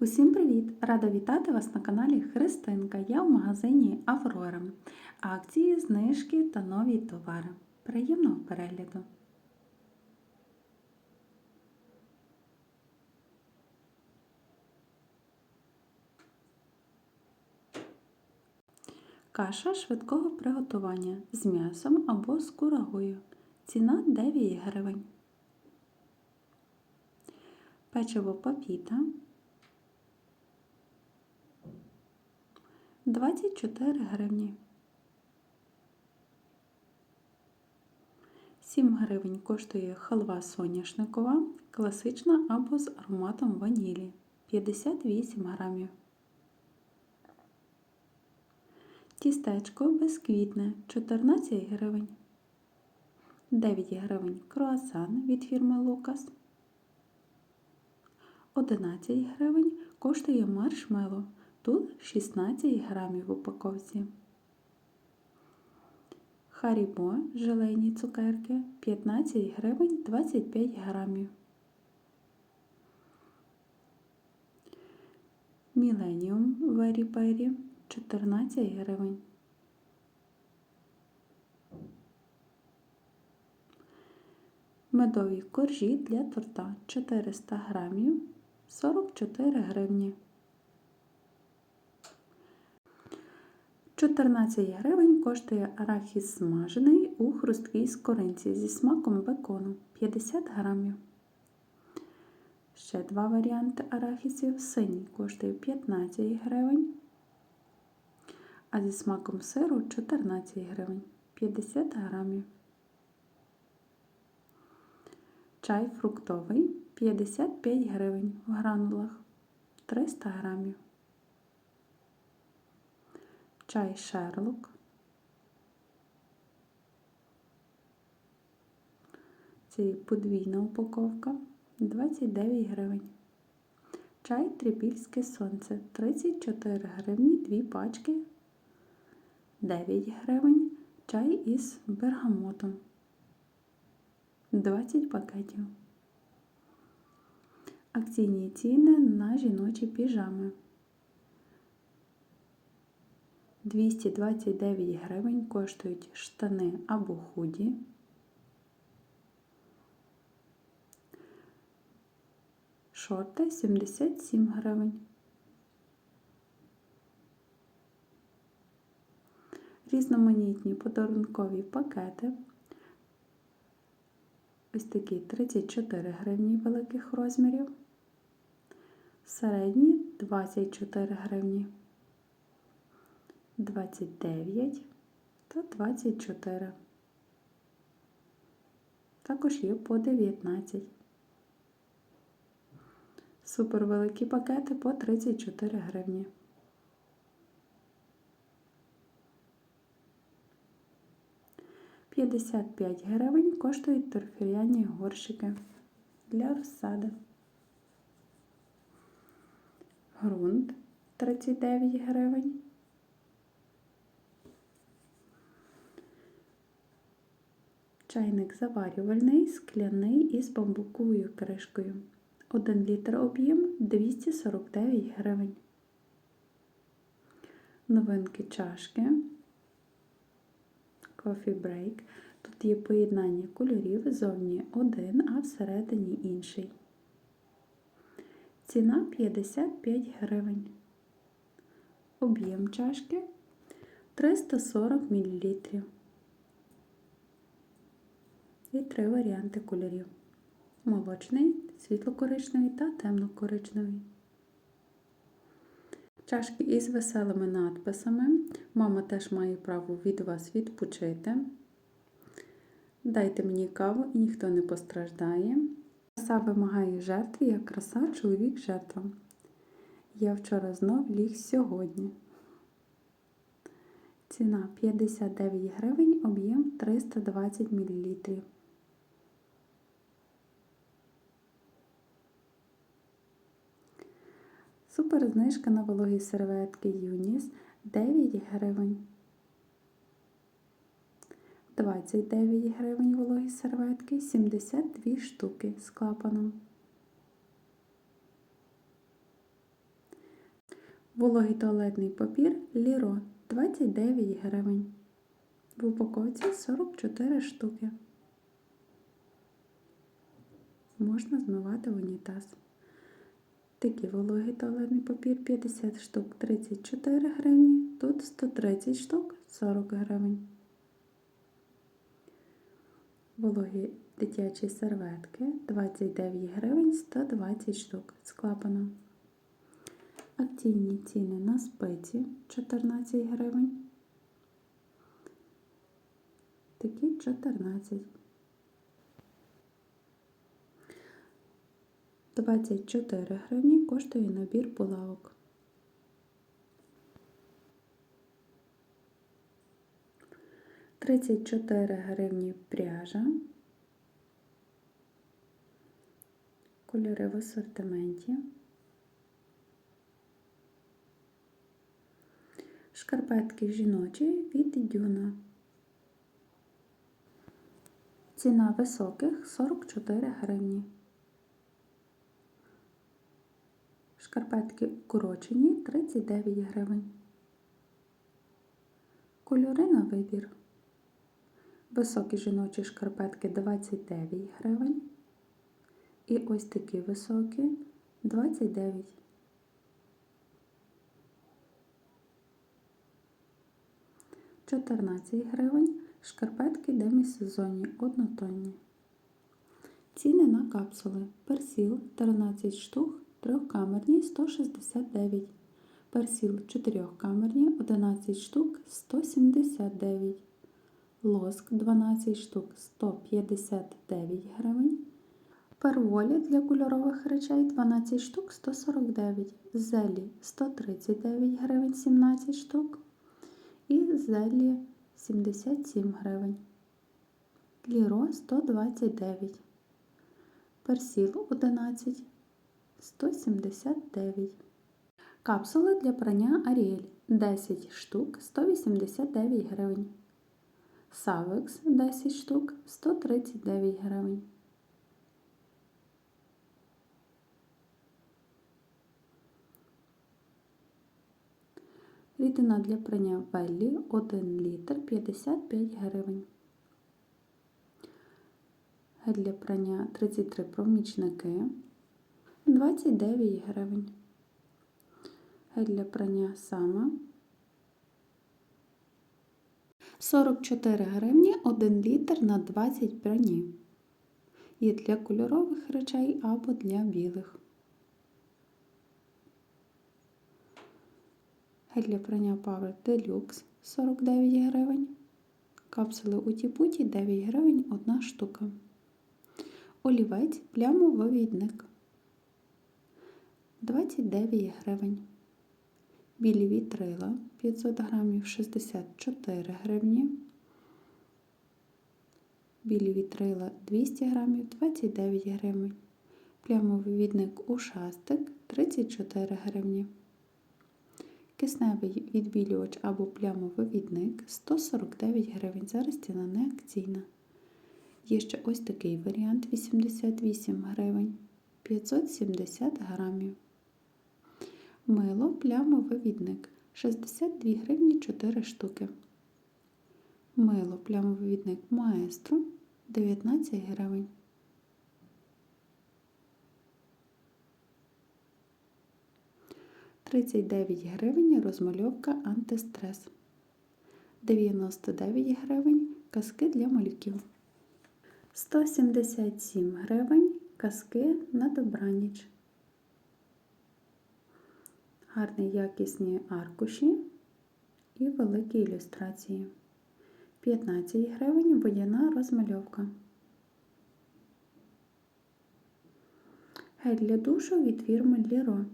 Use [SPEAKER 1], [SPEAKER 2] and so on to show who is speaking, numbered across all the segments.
[SPEAKER 1] Усім привіт! Рада вітати вас на каналі Христинка. Я в магазині Аврора. Акції, знижки та нові товари. Приємного перегляду! Каша швидкого приготування з м'ясом або з курагою. Ціна 9 гривень. Печиво папіта 24 гривні. 7 гривень коштує халва соняшникова, класична або з ароматом ванілі 58 грамів. Тістечко безквітне 14 гривень. 9 гривень круасан від фірми Лукас. 11 гривень коштує маршмело. Тут 16 грамів в упаковці. Харібо желейні цукерки 15 гривень 25 грамів. Міленіум Вері Пері 14 гривень. Медові коржі для торта 400 грамів 44 гривні. 14 гривень коштує арахіс смажений у хрусткій скоринці зі смаком бекону 50 грамів. Ще два варіанти арахісів. Синій коштує 15 гривень, а зі смаком сиру 14 гривень 50 грамів. Чай фруктовий 55 гривень в гранулах 300 грамів. Чай Шерлок. Це подвійна упаковка 29 гривень. Чай Трипільське сонце 34 гривні, дві пачки 9 гривень. Чай із бергамотом 20 пакетів. Акційні ціни на жіночі піжами. 229 гривень коштують штани або худі. Шорти 77 гривень. Різноманітні подарункові пакети. Ось такі 34 гривні великих розмірів. Середні 24 гривні. 29 та 24. Також є по 19. Супер великі пакети по 34 гривні. П'ятдесят п'ять гривень коштують торфіряні горщики для розсади. Грунт 39 гривень. Чайник заварювальний, скляний із бамбуковою кришкою. 1 літр об'єм 249 гривень. Новинки чашки. Coffee Break. Тут є поєднання кольорів зовні один, а всередині інший. Ціна 55 гривень. Об'єм чашки 340 мл. І три варіанти кольорів: молочний, світло-коричневий та темно-коричневий. Чашки із веселими надписами. Мама теж має право від вас відпочити. Дайте мені каву і ніхто не постраждає. Краса вимагає жертви, як краса чоловік жертва. Я вчора знов ліг сьогодні. Ціна 59 гривень, об'єм 320 мл. Супер знижка на вологі серветки Юніс 9 гривень. 29 гривень вологі серветки, 72 штуки з клапаном. Вологий туалетний папір Ліро 29 гривень. В упаковці 44 штуки. Можна змивати унітаз. Такий вологий туалетний папір 50 штук 34 гривні. Тут 130 штук 40 гривень. Вологі дитячі серветки 29 гривень 120 штук з клапаном. Акційні ціни на спиці 14 гривень. Такі 14. 24 гривні коштує набір булавок. Тридцять чотири гривні пряжа. Кольори в асортименті. Шкарпетки жіночі від дюна. Ціна високих 44 гривні. Шкарпетки укорочені 39 гривень. Кольори на вибір. Високі жіночі шкарпетки 29 гривень. І ось такі високі 29. Чотирнадцять гривень шкарпетки демісезонні однотонні. Ціни на капсули. Персіл 13 штук, трьохкамерні 169. Персіл чотирьохкамерні 11 штук 179. Лоск 12 штук 159 гривень. Перволі для кольорових речей 12 штук 149, зелі 139 гривень 17 штук і зелі 77 гривень. Ліро 129, персіл 11 179. Капсули для прання Аріель 10 штук 189 гривень. Савекс 10 штук 139 гривень. Рідина для прання Веллі 1 літр 55 гривень. Гель для прання 33 промічники 29 гривень. Гель для прання сама 44 гривні 1 літр на 20 прані. Є для кольорових речей або для білих. Гель для прання Power Deluxe 49 гривень. Капсули Уті-Путі 9 гривень 1 штука. Олівець плямовивідник 29 гривень. Білі вітрила 500 грамів 64 гривні. Білі вітрила 200 грамів 29 гривень. Плямовивідник ушастик 34 гривні. Кисневий відбілювач або плямовивідник 149 гривень. Зараз ціна не акційна. Є ще ось такий варіант 88 гривень 570 грамів. Мило плямовивідник 62 гривні 4 штуки. Мило плямовивідник маестро 19 гривень. Тридцять дев'ять гривень розмальовка антистрес. 99 гривень казки для малюків. 177 гривень казки на добраніч. Гарні якісні аркуші і великі ілюстрації. 15 гривень водяна розмальовка. Гель для душу від фірми Ліро.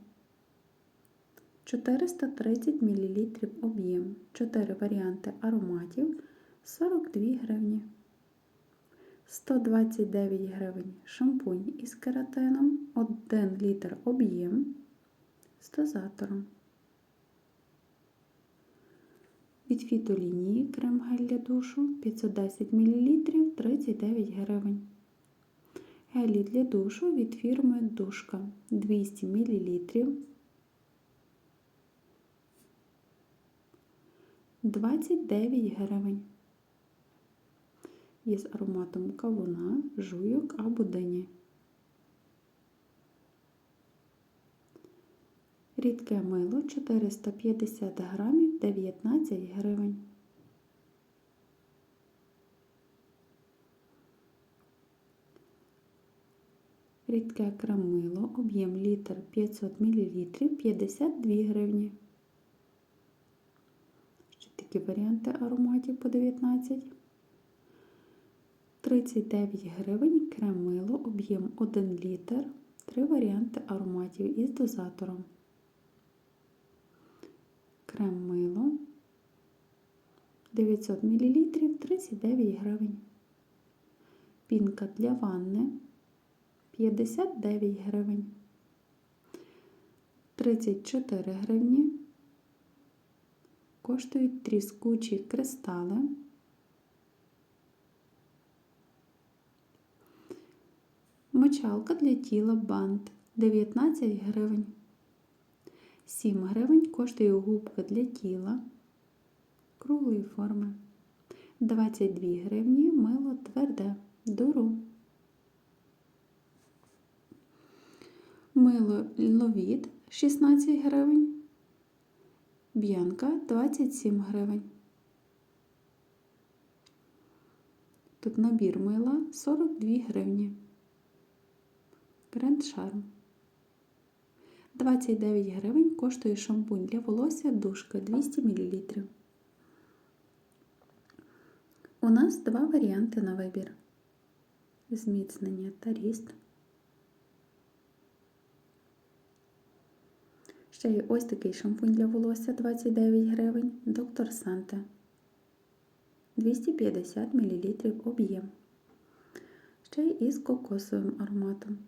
[SPEAKER 1] 430 мл об'єм. 4 варіанти ароматів 42 гривні. 129 гривень шампунь із кератином, 1 літр об'єм з дозатором. Від фітолінії крем гель для душу 510 мл 39 гривень. Гелі для душу від фірми Душка 200 мл 29 гривень. Із ароматом кавуна, жуйок або дині. Рідке мило 450 грамів 19 гривень. Рідке крамило, об'єм літр 500 мл 52 гривні. Ще такі варіанти ароматів по 19. 39 гривень кремило, об'єм 1 літр. Три варіанти ароматів із дозатором. Крем мило 900 мл 39 гривень. Пінка для ванни 59 гривень. 34 гривні. Коштують тріскучі кристали. Мочалка для тіла бант 19 гривень. 7 гривень коштує губка для тіла круглої форми. 22 гривні мило тверде дуру. Мило ловіт 16 гривень. Б'янка 27 гривень. Тут набір мила 42 гривні. Гренд Шарм. 29 гривень коштує шампунь для волосся душка 200 мл. У нас два варіанти на вибір: зміцнення та ріст. Ще є ось такий шампунь для волосся 29 гривень. Доктор Санте. 250 мл об'єм. Ще й із кокосовим ароматом.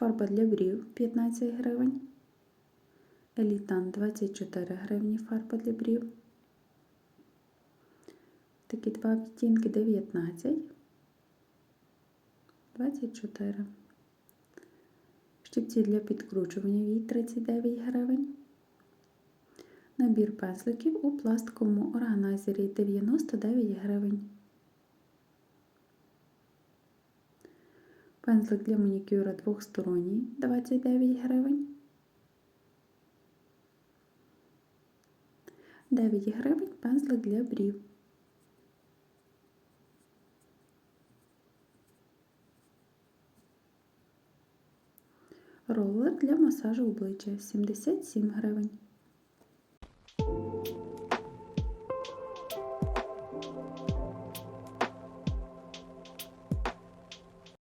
[SPEAKER 1] Фарба для брів 15 гривень. Елітан 24 гривні фарба для брів. Такі два відтінки 19. 24. Щипці для підкручування вій 39 гривень. Набір пензликів у пластиковому органайзері 99 гривень. Пензлик для манікюра двохсторонній 29 гривень. 9 гривень пензлик для брів. Ролер для масажу обличчя 77 гривень.